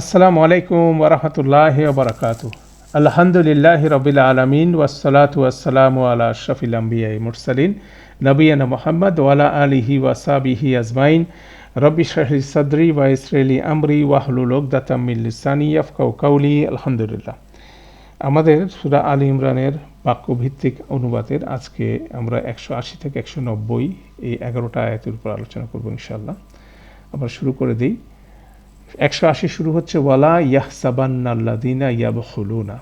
আসসালামু আলাইকুম ওরহমতুল্লাহ বারকাত আলহামদুলিল্লাহ রবিল আলমিন ওয়াসালাত ওয়াসালাম আলা আশরফিল আম্বিয়াই মুরসালিন নবীনা মোহাম্মদ ওয়ালা আলিহি ওয়াসাবিহি আজমাইন। রবি শাহি সদরি ওয়া ইসরাইলি আমরি ওয়াহলুল ওকদাতামিল্লিসানি আফকাউ কাউলি আলহামদুলিল্লাহ। আমাদের সুরা আল ইমরানের বাক্যভিত্তিক অনুবাদের আজকে আমরা একশো আশি থেকে একশো নব্বই এই এগারোটা আয়াতের উপর আলোচনা করব ইনশাল্লাহ আমরা শুরু করে দিই। একশো আশি শুরু হচ্ছে, ওয়ালা ইয়াহসাবান্না আল্লাদিনা ইয়াব হলুনা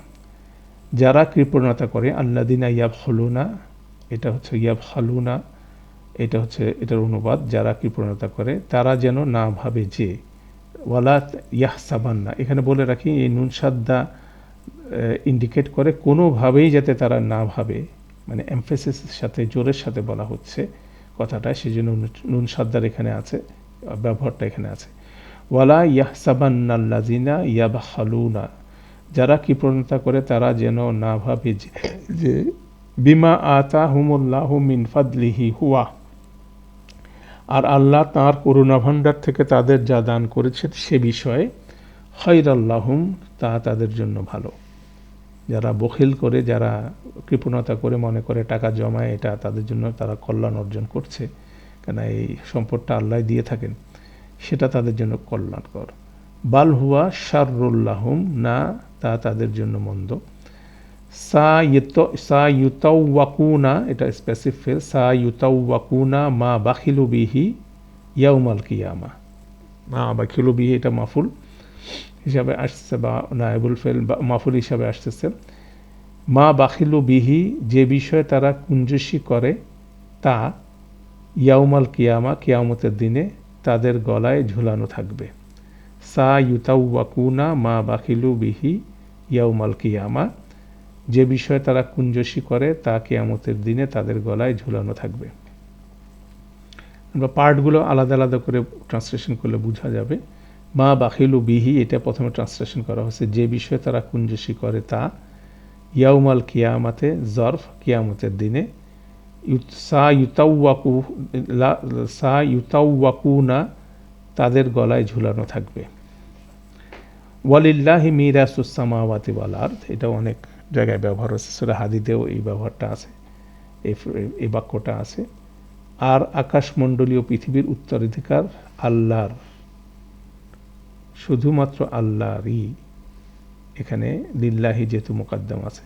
যারা কৃপণতা করে আল্লাদিনা ইয়াব হলুনা এটা হচ্ছে ইয়াব হালুনা এটা হচ্ছে এটার অনুবাদ, যারা কৃপণতা করে, তারা যেন না ভাবে যে, ওয়ালা ইয়াহসাবান্না, এখানে বলে রাখি, এই নুন সাদ্দা ইন্ডিকেট করে কোনোভাবেই যাতে তারা না ভাবে মানে এমফেসিসের সাথে, জোরের সাথে বলা হচ্ছে কথাটা সেই জন্য নুন সাদ্দার এখানে আছে, ব্যবহারটা এখানে আছে। ওয়ালা ইয়াহসাবান্নাল্লাজিনা ইয়াবাহালুনা যারা কৃপণতা করে, তারা যেন না ভাবে যে বিমা আতা হুমুল্লাহ মিন ফাদলিহি হুয়া। আর আল্লাহ তাঁর করুণা ভাণ্ডার থেকে তাদের যা দান করেছে সে বিষয়ে আল্লাহুম তা তাদের জন্য ভালো। যারা বখিল করে, যারা কৃপণতা করে মনে করে টাকা জমায়, এটা তাদের জন্য তারা কল্যাণ অর্জন করছে। কেন এই সম্পদটা আল্লাহ দিয়ে থাকেন। সেটা তাদের জন্য কল্যাণকর। বাল হুয়া শারুল্লাহম না, তা তাদের জন্য মন্দ। সা ইউতাউওয়াকুনা এটা স্পেসিফিক সা ইউতাউওয়াকুনা মা বাখিলু বিহি ইয়াউমাল কিয়ামা। মা বাখিলু বিহি এটা মাফুল হিসাবে আসছে বা নায়বুল ফেল, বা মাফুল হিসাবে আসতেছে। মা বাখিলু বিহি যে বিষয়ে তারা কুঞ্জসি করে, তা ইয়াউমাল কিয়ামা, কিয়ামতের দিনে তাদের গলায় ঝুলানো থাকবে। সা ইউতাউওয়াকুনা মা বাকিলু বিহি ইয়াউমাল কিয়ামা। যে বিষয়ে তারা কুঞ্জসি করে, তা কেয়ামতের দিনে তাদের গলায় ঝুলানো থাকবে। আমরা পার্টগুলো আলাদা আলাদা করে ট্রান্সলেশন করলে বোঝা যাবে। মা বাখিলু বিহি, এটা প্রথমে ট্রান্সলেশন করা হয়েছে। যে বিষয়ে তারা কুঞ্জসি করে, তা ইয়াউমাল কিয়ামাতে, জরফ কিয়ামতের দিনে সা ইউতাউওয়াকু সা ইউতাউওয়াকুনা তাদের গলায় ঝুলানো থাকবে। ওয়ালিল্লাহি মিরাসুসামাওয়াতি ওয়াল আর্থ এটা অনেক জায়গায় ব্যবহার হচ্ছে সেটা হাদিতেও এই ব্যবহারটা আছে এই বাক্যটা আছে। আর আকাশমণ্ডলীয় পৃথিবীর উত্তরাধিকার আল্লাহর, শুধুমাত্র আল্লাহরই এখানে লিল্লাহি যেহেতু মোকাদ্দম আছে।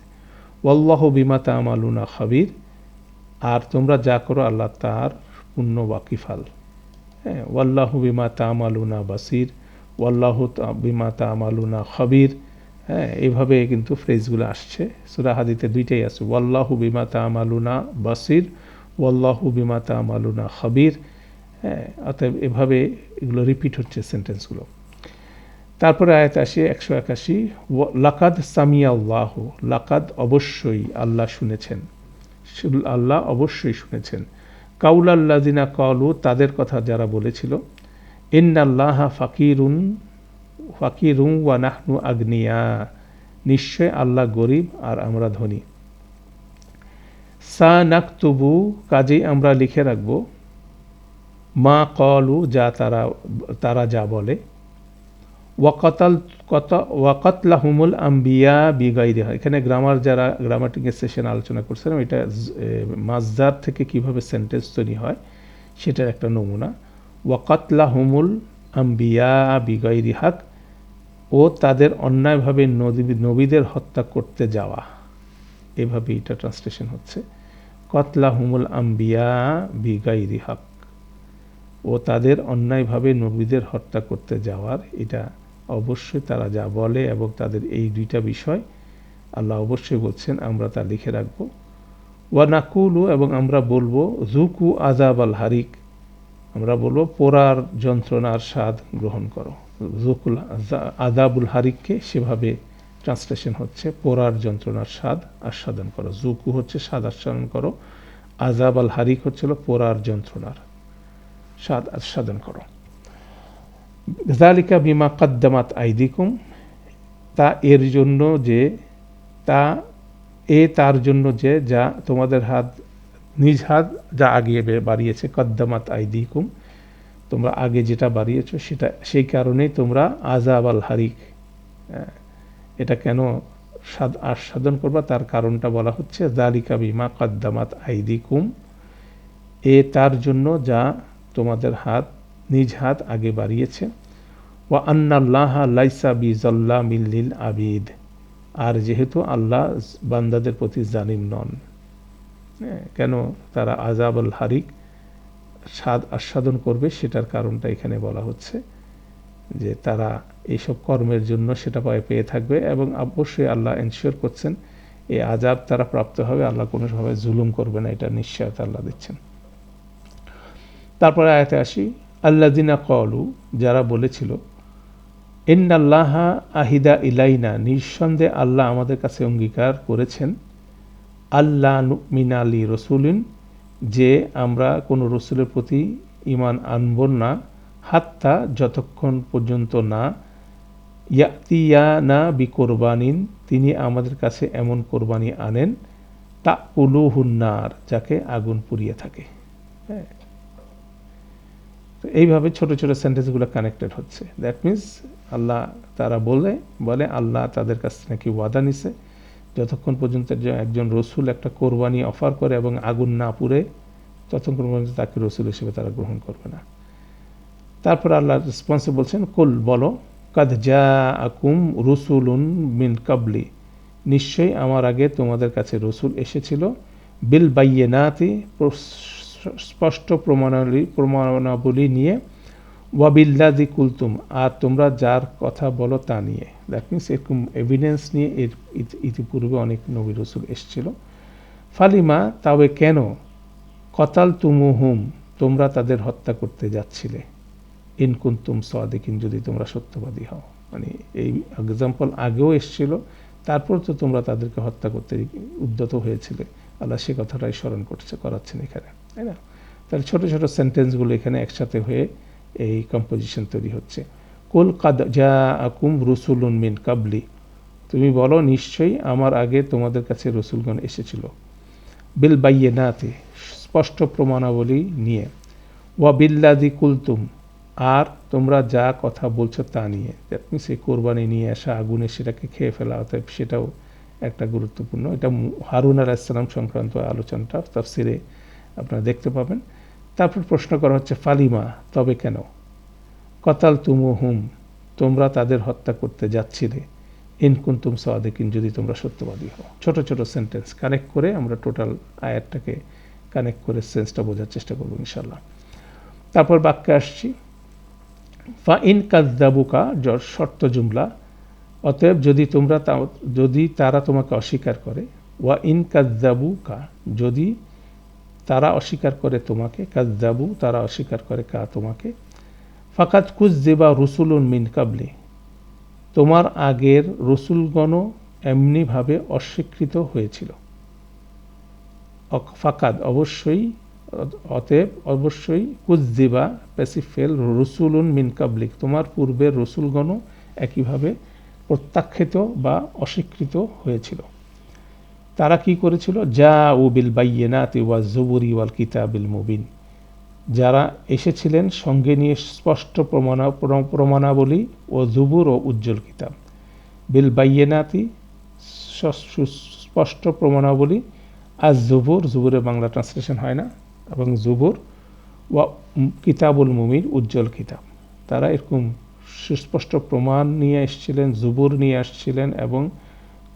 ওয়াল্লাহ বিমা তামালুনা খাবির আর তোমরা যা করো আল্লাহ তার পুণ্য ওয়াকিফাল হ্যাঁ ওয়াল্লাহু বিমা তামালুনা বাসির, ওয়াল্লাহু বিমা তামালুনা খবির। হ্যাঁ এইভাবে কিন্তু ফ্রেজগুলো আসছে। সুরা হাদিতে দুইটাই আছে, ওয়াল্লাহু বিমা তামালুনা বাসির, ওয়াল্লাহু বিমা তামালুনা খবির। হ্যাঁ অতএব এভাবে এগুলো রিপিট হচ্ছে সেন্টেন্সগুলো তারপরে আয়াত আসি একশো একাশি লাকাদ সামিয়া আল্লাহ লাকাদ অবশ্যই আল্লাহ শুনেছেন। আল্লাহ অবশ্যই শুনেছেন। কাউল আল্লাদিনা কলু তাদের কথা যারা বলেছিল, ইন্নাল্লাহা ফাকিরুন ফাকিরুং ওয়া নাহনু আগ্নিয়া, নিশ্চয় আল্লাহ গরিব আর আমরা ধনী। সা নাকতুবু কাজেই আমরা লিখে রাখব, মা কলু যা তারা তারা যা বলে। ওয়াকাতাল কত, ওয়াকাতলাহুমুল আম্বিয়া বিগাইরিহা। এখানে গ্রামার যারা গ্রামাটিকের সেশন আলোচনা করছিলাম এটা মাজদার থেকে কীভাবে সেন্টেন্স তৈরি হয়, সেটার একটা নমুনা। ওয়াকাতলাহুমুল আম্বিয়া বিগাইরিহাক ও তাদের অন্যায়ভাবে নদী, নবীদের হত্যা করতে যাওয়া। এভাবে এটা ট্রান্সলেশন হচ্ছে। কতলাহুমুল আম্বিয়া বিগাইরিহাক ও তাদের অন্যায়ভাবে নবীদের হত্যা করতে যাওয়ার, এটা অবশ্যই তারা যা বলে এবং তাদের এই দুইটা বিষয় আল্লাহ অবশ্যই বলছেন, আমরা তা লিখে রাখব। ওয়া নাকুলু এবং আমরা বলব জুকু আজাব আল হারিক। আমরা বলব, পোড়ার যন্ত্রণার স্বাদ গ্রহণ করো। জুকুল আজাবুল হারিককে সেভাবে ট্রান্সলেশন হচ্ছে, পোড়ার যন্ত্রণার স্বাদ আস্বাদন করো। জুকু হচ্ছে স্বাদ আস্বাদন করো আজাব আল হারিক হচ্ছিল পোড়ার যন্ত্রণার স্বাদ আস্বাদন করো। জালিকা বিমা কাদ্দামাত আইদিকুম তা এর জন্য যে তা এ তার জন্য যে যা তোমাদের হাত নিজ হাত যা আগিয়ে বাড়িয়েছে কদ্দামাত আইদিকুম। তোমরা আগে যেটা বাড়িয়েছ সেটা সেই কারণেই তোমরা আজাব আল হারিক। হ্যাঁ, এটা কেন আস্বাদন করবা? তার কারণটা বলা হচ্ছে দালিকা বিমা কাদ্দামাত আইদিকুম। এ তার জন্য যা তোমাদের হাত নিজ হাত আগে বাড়িয়েছে। ওয়া আন্নাল্লাহ লাইসা বি জল্লা মিল্লিল আবিদ। আর যেহেতু আল্লাহ বান্দাদের প্রতি জালিম নন হ্যাঁ, কেন তারা আজাব আল হারিক স্বাদ আস্বাদন করবে সেটার কারণটা এখানে বলা হচ্ছে যে তারা এইসব কর্মের জন্য সেটা পায়ে পেয়ে থাকবে এবং অবশ্যই আল্লাহ এনশিওর করছেন এই আজাব তারা প্রাপ্ত হবে। আল্লাহ কোনোভাবে জুলুম করবে না এটা নিশ্চয়তা আল্লাহ দিচ্ছেন। তারপরে আয়াতে আসি আল্লাদিনা কলু যারা বলেছিল, ইন্নাল্লাহা আহিদা ইলাইনা নিঃসন্দেহে আল্লাহ আমাদের কাছে অঙ্গীকার করেছেন আল্লাহ মিনালি রসুলিন যে আমরা কোনো রসুলের প্রতি ইমান আনব না, হাত্তা যতক্ষণ পর্যন্ত না ইয়াতিয়া না বি কোরবানিন তিনি আমাদের কাছে এমন কোরবানি আনেন তা উলুহুন্নার যাকে আগুন পুড়িয়ে থাকে। হ্যাঁ। এইভাবে ছোট ছোট সেন্টেন্সগুলো কানেক্টেড হচ্ছে। দ্যাট মিন্স আল্লাহ তারা বলে বলে আল্লাহ তাদের কাছ থেকে নাকি ওয়াদা নিছে। যতক্ষণ পর্যন্ত একজন রসুল একটা কোরবানি অফার করে এবং আগুন না পুড়ে, ততক্ষণ পর্যন্ত তাকে রসুল হিসেবে তারা গ্রহণ করবে না। তারপর আল্লাহ রেসপন্সে বলছেন, কুল, বলো, কাদ যা আকুম রসুলুন মিন কাবলি। নিশ্চয়ই আমার আগে তোমাদের কাছে রসুল এসেছিল। বিল বাইয়ে নাতি স্পষ্ট প্রমাণাবলী প্রমাণাবলী নিয়ে ওয়াবিল্লাদি কুলতুম আর তোমরা যার কথা বলো তা নিয়ে। দ্যাট মিনস এরকম এভিডেন্স নিয়ে এর ইতিপূর্বে অনেক নবী রসুল এসছিল। ফালিমা তবে কেন? কতাল তুমুহুম তোমরা তাদের হত্যা করতে যাচ্ছিলে। ইনকুন্তুম সাদিকিন যদি তোমরা সত্যবাদী হও। মানে এই এক্সাম্পল আগেও এসছিল, তারপর তো তোমরা তাদেরকে হত্যা করতে উদ্যত হয়েছিলে। আল্লাহ সে কথাটাই স্মরণ করছে, করাচ্ছেন এখানে। তাই না? তাহলে ছোট ছোট সেন্টেন্সগুলো এখানে একসাথে হয়ে এই কম্পোজিশন তৈরি হচ্ছে। কুল কাদ যা আকুম রসুলুন মিন কাবলি। তুমি বলো, নিশ্চয়ই আমার আগে তোমাদের কাছে রসুলগণ এসেছিল। বিল বাইয়ে নাতে স্পষ্ট প্রমাণাবলী নিয়ে। ওয়া বিল্লাদি কুলতুম, আর তোমরা যা কথা বলছো তা নিয়ে। সেই কোরবানি নিয়ে আসা আগুনে সেটাকে খেয়ে ফেলা, অতএব সেটাও একটা গুরুত্বপূর্ণ। এটা হারুন আলাহিসাল্লাম সংক্রান্ত আলোচনাটা, তাফসিরে আপনারা দেখতে পাবেন। তারপর প্রশ্ন করা হচ্ছে, ফালিমা, তবে কেন? কতাল তুমু হুম তোমরা তাদের হত্যা করতে যাচ্ছিলে। ইনকুন্তুম সাদেকিন, যদি তোমরা সত্যবাদী হও। ছোট ছোট সেন্টেন্স কানেক্ট করে আমরা টোটাল আয়ারটাকে কানেক্ট করে সেন্সটা বোঝার চেষ্টা করব ইনশাল্লাহ তারপর বাক্যে আসছি। ফা ইন কাজদাবুকা শর্ত জুমলা, অতএব যদি তোমরা যদি তারা তোমাকে অস্বীকার করে, ওয়া ইন কাজদাবুকা যদি তারা অস্বীকার করে তোমাকে কাজ কাজদাবু তারা অস্বীকার করে কা তোমাকে। ফাকাত কুজদেবা রসুলুন মিন কাবলি। তোমার আগের রসুলগণও এমনিভাবে অস্বীকৃত হয়েছিল। ফাকাদ, অবশ্যই, অতএব অবশ্যই কুজদিবা প্যাসিফেল রসুলুন মিন কাবলিক। তোমার পূর্বের রসুলগণও একইভাবে প্রত্যাখ্যিত বা অস্বীকৃত হয়েছিল। তারা কি করেছিল? যা ও বিল বাইয়েনাতি ওয়া জবুরি ওয়াল কিতাবিল মুবিন। যারা এসেছিলেন সঙ্গে নিয়ে স্পষ্ট প্রমাণা প্রমাণাবলী ও জুবুর ও উজ্জ্বল কিতাব। বিল বাইয়েনাতি স্পষ্ট প্রমাণাবলী। আজ জুবুর জুবুরের বাংলা ট্রান্সলেশন হয় না। এবং জুবুর ওয়া কিতাবুল মুমির উজ্জ্বল কিতাব। তারা এরকম সুস্পষ্ট প্রমাণ নিয়ে এসেছিলেন, জুবুর নিয়ে আসছিলেন এবং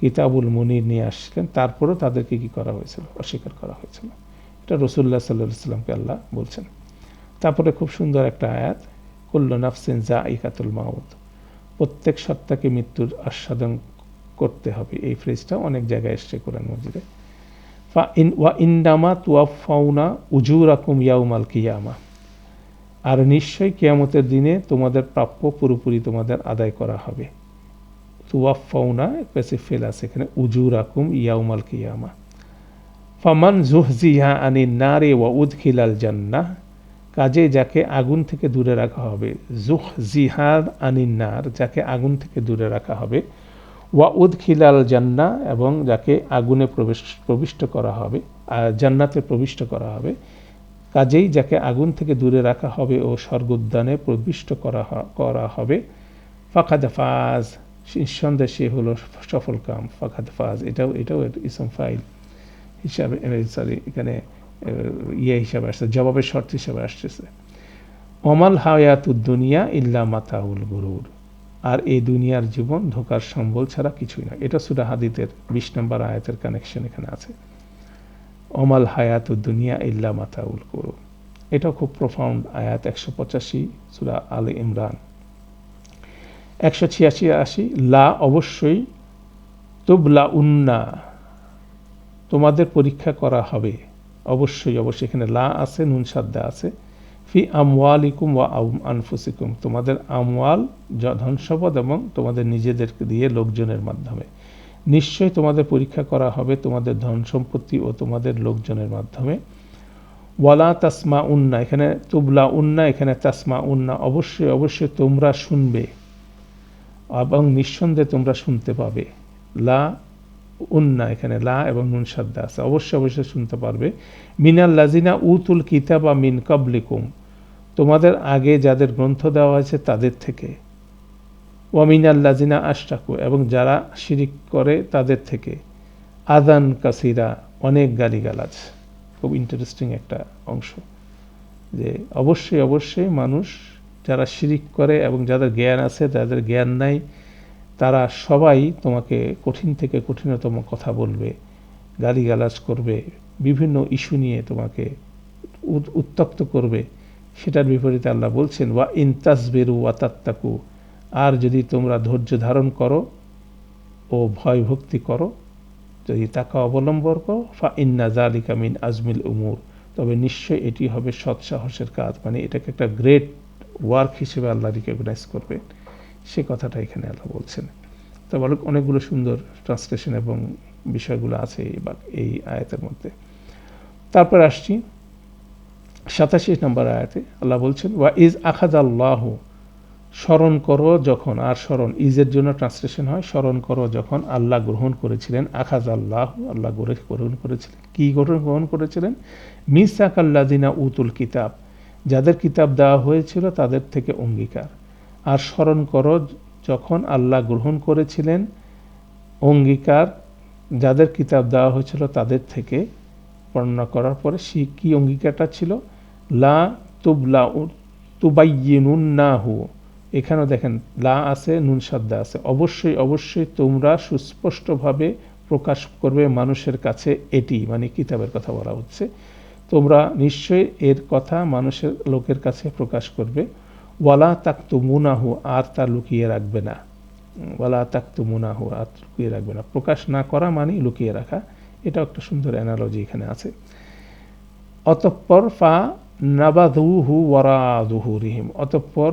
কিতাবুল মুনির নিয়ে আসছিলেন, তারপরেও তাদেরকে কি করা হয়েছিল? অস্বীকার করা হয়েছিল। এটা রসুল্লাহ সাল্লাহ সাল্লামকে আল্লাহ বলছেন। তারপরে খুব সুন্দর একটা আয়াত, কুল্ল নাফসিন জা ইকাতুল মাউদ প্রত্যেক সত্তাকে মৃত্যুর আস্বাদন করতে হবে। এই ফ্রেজটা অনেক জায়গায় এসছে কোরআন মসজিদে ফা ইন, ওয়া ইন্দামা তুয়াফাউনা উজুর আকুম ইয়াউমাল কিয়ামা। আর নিশ্চয়ই কেয়ামতের দিনে তোমাদের প্রাপ্য পুরোপুরি তোমাদের আদায় করা হবে। তুয়াফাউনা পেসে আছে এখানে উজুর আকুম ইয়াউমাল কিয়ামা। ফামান জুহজিহা আনি নারে ওয়া উদখিলাল জান্নাহ, কাজে যাকে আগুন থেকে দূরে রাখা হবে জুহ জিহাদ আনিন্নার যাকে আগুন থেকে দূরে রাখা হবে, ওয়া উদ খিলাল জান্না এবং যাকে আগুনে প্রবেশ, প্রবিষ্ট করা হবে জান্নাতে প্রবিষ্ট করা হবে, কাজেই যাকে আগুন থেকে দূরে রাখা হবে ও স্বর্গোদ্যানে প্রবিষ্ট করা করা হবে, ফাকাদ ফাজ। নিঃসন্দেহে সে হলো সফল কাম ফাকাদ ফাজ, এটাও এটাও ইসম ফাইল হিসাবে সরি, এখানে ইয়ে হিসাবে আসছে, জবাবের শর্ত হিসাবে আসতেছে। অমাল হায়াতুদ দুনিয়া ইল্লা মাতাউল গুরুর। আর এই দুনিয়ার জীবন ধোকার সম্বল ছাড়া কিছুই না। এটা সুরা হাদিতের বিশ নম্বর আয়াতের কানেকশন এখানে আছে। অমাল হায়াতুদ দুনিয়া ইল্লা মাতাউল গুরুর। এটাও খুব প্রফাউন্ড আয়াত, একশো পঁচাশি সুরা আলে ইমরান। একশো ছিয়াশি, আশি, লা অবশ্যই তুবলা উন্না, তোমাদের পরীক্ষা করা হবে। অবশ্যই অবশ্যই, এখানে লা আছে, নুন সাদ্দা আছে। ফি আমওয়ালিকুম ওয়া আম আনফুসিকুম, তোমাদের আমওয়াল য- ধন সম্পদ এবং তোমাদের নিজেদেরকে দিয়ে লোকজনের মাধ্যমে। নিশ্চয়ই তোমাদের পরীক্ষা করা হবে তোমাদের ধন সম্পত্তি ও তোমাদের লোকজনের মাধ্যমে। ওয়ালা তাসমা উন্না এখানে তুবলা উন্না, এখানে তাসমা উন্না অবশ্যই অবশ্যই তোমরা শুনবে। এবং নিঃসন্দেহে তোমরা শুনতে পাবে। লা উন্না এখানে লা এবং নুন সাদ্দা আছে। অবশ্যই অবশ্যই শুনতে পারবে। মিনাল লাজিনা উতুল কিতাবা মিন কাবলিকুম তোমাদের আগে যাদের গ্রন্থ দেওয়া হয়েছে তাদের থেকে। ওয়ামিনাল লাজিনা আশটাকু এবং যারা শিরিক করে তাদের থেকে। আদান কাসিরা, অনেক গালিগালাজ। খুব ইন্টারেস্টিং একটা অংশ। যে অবশ্যই অবশ্যই মানুষ যারা শিরিক করে এবং যাদের জ্ঞান আছে, যাদের জ্ঞান নাই, তারা সবাই তোমাকে কঠিন থেকে কঠিনতম কথা বলবে, গালিগালাজ করবে, বিভিন্ন ইস্যু নিয়ে তোমাকে উত- উত্তক্ত করবে। সেটার বিপরীতে আল্লাহ বলছেন, ওয়া ইনতাসবেরু ওয়া তাত্তাকু আর যদি তোমরা ধৈর্য ধারণ করো ও ভয় ভক্তি করো, যদি তাকে অবলম্বন করো, ফা ইন্না জালিকা মিন আজমিল উমুর। তবে নিশ্চয়ই এটি হবে সৎ সাহসের কাজ মানে এটাকে একটা গ্রেট ওয়ার্ক হিসেবে আল্লাহ রিকগনাইজ করবে। সে কথাটা এখানে আল্লাহ বলছেন। তো অনেক অনেকগুলো সুন্দর ট্রান্সলেশন এবং বিষয়গুলো আছে এই আয়াতের মধ্যে। তারপর আসছি সাতাশি নম্বর আয়াতে। আল্লাহ বলছেন, ওয়া ইজ আখাদ আল্লাহ স্মরণ করো যখন আর স্মরণ ইজের জন্য ট্রান্সলেশন হয়, স্মরণ করো যখন আল্লাহ গ্রহণ করেছিলেন। আখাজ আল্লাহ আল্লাহ গ্রহণ করেছিলেন। কি গ্রহণ গ্রহণ করেছিলেন? মিসাক আল্লাদিনা উতুল কিতাব। যাদের কিতাব দেওয়া হয়েছিল তাদের থেকে অঙ্গীকার। আর স্মরণ করো, যখন আল্লাহ গ্রহণ করেছিলেন, অঙ্গীকার যাদের কিতাব দেওয়া হয়েছিল তাদের থেকে বর্ণনা করার পরে সে কি অঙ্গীকারটা ছিল? লা তুবলা তুবাইনুন না হু এখানেও দেখেন, লা আছে, নুন সাদ্দা আছে। অবশ্যই অবশ্যই তোমরা সুস্পষ্টভাবে প্রকাশ করবে মানুষের কাছে এটি মানে কিতাবের কথা বলা হচ্ছে। তোমরা নিশ্চয়ই এর কথা মানুষের লোকের কাছে প্রকাশ করবে। ওয়ালা তাক্তু মুনাহু আর তা লুকিয়ে রাখবে না। ওয়ালা তাক্তু মুনাহু আর লুকিয়ে রাখবে না। প্রকাশ না করা মানেই লুকিয়ে রাখা। এটা একটা সুন্দর অ্যানালজি এখানে আছে। অতঃপর ফা নাবাদুহু ওয়ারাদুহুরিহিম অতঃপর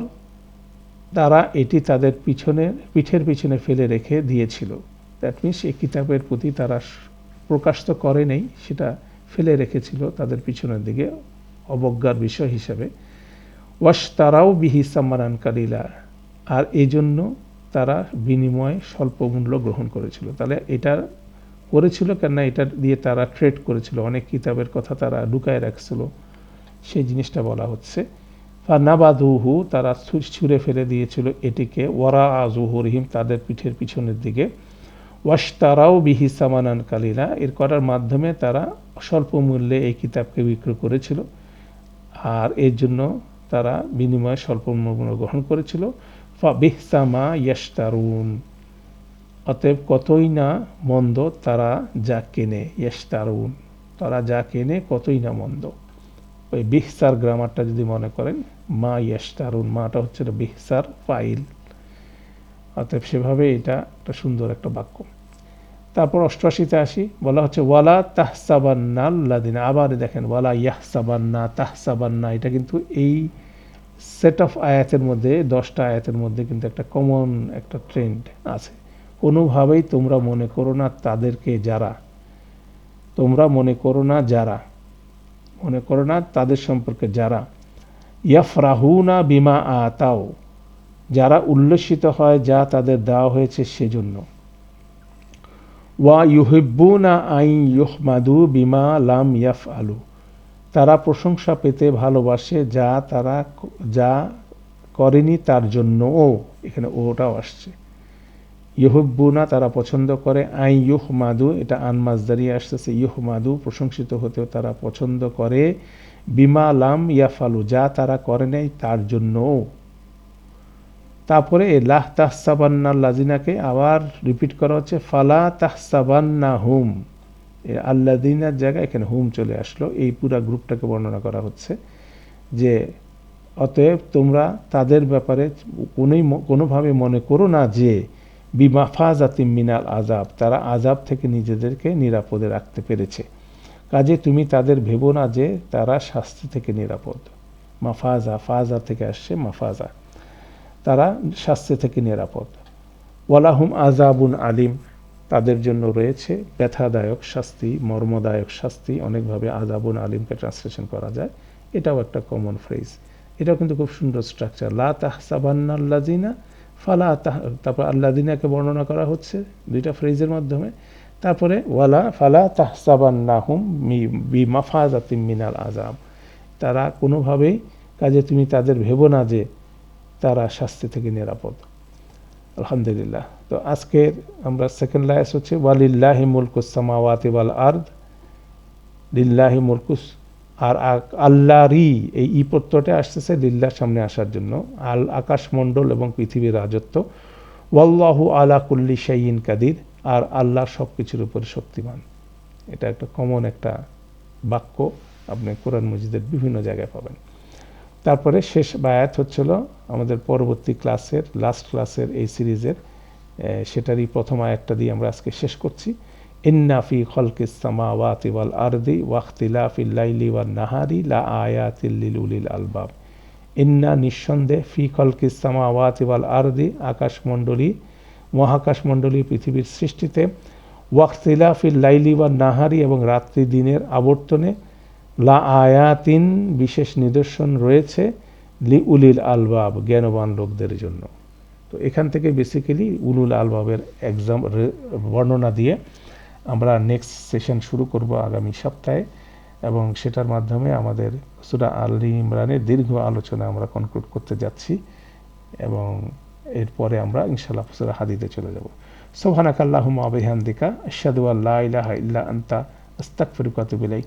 তারা এটি তাদের পিছনে, পিঠের পিছনে ফেলে রেখে দিয়েছিল। দ্যাট মিনস এই কিতাবের প্রতি তারা প্রকাশ তো করে নেই, সেটা ফেলে রেখেছিল তাদের পিছনের দিকে, অবজ্ঞার বিষয় হিসাবে। ওয়াশ তারাও বিহি সাম্মারান কালিলা। আর এই জন্য তারা বিনিময়ে স্বল্প মূল্য গ্রহণ করেছিল। তাহলে এটা করেছিল কেননা এটা দিয়ে তারা ট্রেড করেছিল। অনেক কিতাবের কথা তারা লুকায় রাখছিল। সেই জিনিসটা বলা হচ্ছে। নাবাদুহু তারা ছুঁড়ে ফেলে দিয়েছিল এটিকে। ওয়ারা আজুহরিহিম তাদের পিঠের পিছনের দিকে। ওয়াশতারাও বিহি সামানান কালিলা, এর করার মাধ্যমে তারা স্বল্প মূল্যে এই কিতাবকে বিক্রি করেছিল। আর এর জন্য তারা বিনিময়ে স্বল্প মূল্য গ্রহণ করেছিল। বিহসামা ইয়াস্তারুন অতএব কতই না মন্দ তারা যা কেনে ইয়াস্তারুন তারা যা কেনে, কতই না মন্দ। ওই বিহসার গ্রামারটা যদি মনে করেন, মা ইয়াস্তারুন মাটা হচ্ছে বিহসার ফাইল। অতএব সেভাবে এটা একটা সুন্দর একটা বাক্য। তারপর অষ্টআশিতে আসি, বলা হচ্ছে, ওয়ালা তাহসাবান্না আল্লাদিনা আবার দেখেন, ওয়ালা ইয়াহসাবান্না তাহসাবান্না। এটা কিন্তু এই সেট অফ আয়াতের মধ্যে, দশটা আয়াতের মধ্যে কিন্তু একটা কমন একটা ট্রেন্ড আছে। কোনোভাবেই তোমরা মনে করো না তাদেরকে যারা। তোমরা মনে করো না যারা। মনে করো না তাদের সম্পর্কে যারা। ইয়াফরাহুনা বিমা আতাও যারা উল্লসিত হয়, যা তাদের দেওয়া হয়েছে সেজন্য। ওয়া ইউহিব্বুনা আইন ইউহমাদু বিমা লাম ইয়াফ আলু তারা প্রশংসা পেতে ভালোবাসে যা তারা যা করেনি তার জন্য। ও, এখানে ওটাও আসছে। ইহুব্বুনা তারা পছন্দ করে আই ইউহ মাদু এটা আনমাজদারি আসতেছে। ইউহ মাদু প্রশংসিত হতেও তারা পছন্দ করে। বিমা লাম ইয়াফালু যা তারা করে নাই তার জন্যও তারপরে এই লাহ তাহসাবান্না লাজিনাকে আবার রিপিট করা হচ্ছে, ফালা তাহসাবান্না হুম আল্লাদিনার জায়গায় এখানে হুম চলে আসলো। এই পুরা গ্রুপটাকে বর্ণনা করা হচ্ছে যে, অতএব তোমরা তাদের ব্যাপারে কোনোই কোনোভাবে মনে করো না যে বিমাফাজাতিম মিনাল আজাব তারা আজাব থেকে নিজেদেরকে নিরাপদে রাখতে পেরেছে। কাজে তুমি তাদের ভেবো না যে, তারা শাস্তি থেকে নিরাপদ। মাফাজা ফাজা থেকে আসছে মাফাজা তারা শাস্তি থেকে নিরাপদ। ওয়ালাহুম আজাবুন আলিম, তাদের জন্য রয়েছে ব্যথাদায়ক শাস্তি, মর্মদায়ক শাস্তি, অনেকভাবে আজাবুন আলিমকে ট্রান্সলেশন করা যায়। এটাও একটা কমন ফ্রেজ এটাও কিন্তু খুব সুন্দর স্ট্রাকচার লা তাহসাবান্না আল্লাজিনা ফালা তাহ, তারপর আল্লাদিনাকে বর্ণনা করা হচ্ছে দুইটা ফ্রেজের মাধ্যমে। তারপরে ওয়ালা, ফালা তাহসাবান্নাহুম মি, বি মাফাজাতিম মিনাল আজাব তারা কোনোভাবেই কাজে তুমি তাদের ভেবো না যে তারা শাস্তি থেকে নিরাপদ। আলহামদুলিল্লাহ। তো আজকের আমরা সেকেন্ড লাইস হচ্ছে, ওয়ালিল্লাহি মুলকুস সামাওয়াতি ওয়াল আর্দ, লিল্লাহি মুলকুস আর আল্লাহরই এই ই প্রত্যয়টা আসতেছে লিল্লার সামনে আসার জন্য। আল আকাশমণ্ডল এবং পৃথিবীর রাজত্ব। ওয়াল্লাহু আলা কুল্লি শাইইন কাদির। আর আল্লাহ সব কিছুর উপরে শক্তিমান। এটা একটা কমন একটা বাক্য। আপনি কোরআন মজিদের বিভিন্ন জায়গায় পাবেন। তারপরে শেষ বায়াত হচ্ছিল আমাদের পরবর্তী ক্লাসের লাস্ট ক্লাসের এই সিরিজের সেটারই প্রথম আয়াতটা দিয়ে আমরা আজকে শেষ করছি। ইন্না ফি খলকিস সামাওয়াতি ওয়াল আরদি ওয়াখতিলাফিল লাইলি ওয়ান নাহারি লা আয়াতিল লিল উলিল আলবাব। ইন্না নিঃসন্দেহ ফি খলকিস সামাওয়াতি ওয়াল আরদি আকাশমণ্ডলী, মহাকাশমণ্ডলী পৃথিবীর সৃষ্টিতে ওয়াখতিলাফিল লাইলি ওয়ান নাহারি এবং রাত্রি দিনের আবর্তনে লা আয়াতিন বিশেষ নিদর্শন রয়েছে লি উলিল আলবাব, জ্ঞানবান লোকদের জন্য। তো এখান থেকে বেসিক্যালি উলুল আলবাবের এক্সাম বর্ণনা দিয়ে আমরা নেক্সট সেশন শুরু করব আগামী সপ্তাহে এবং সেটার মাধ্যমে আমাদের সুরা আলী ইমরানের দীর্ঘ আলোচনা আমরা কনক্লুড করতে যাচ্ছি এবং এরপরে আমরা ইনশাল্লাহ সুরা হাদিতে চলে যাব। সোহানাকাল্লাহুমা আবিহান্দিকা আশহাদু আল্লা ইলাহা ইল্লা আনতা আতুবু ইলাইক।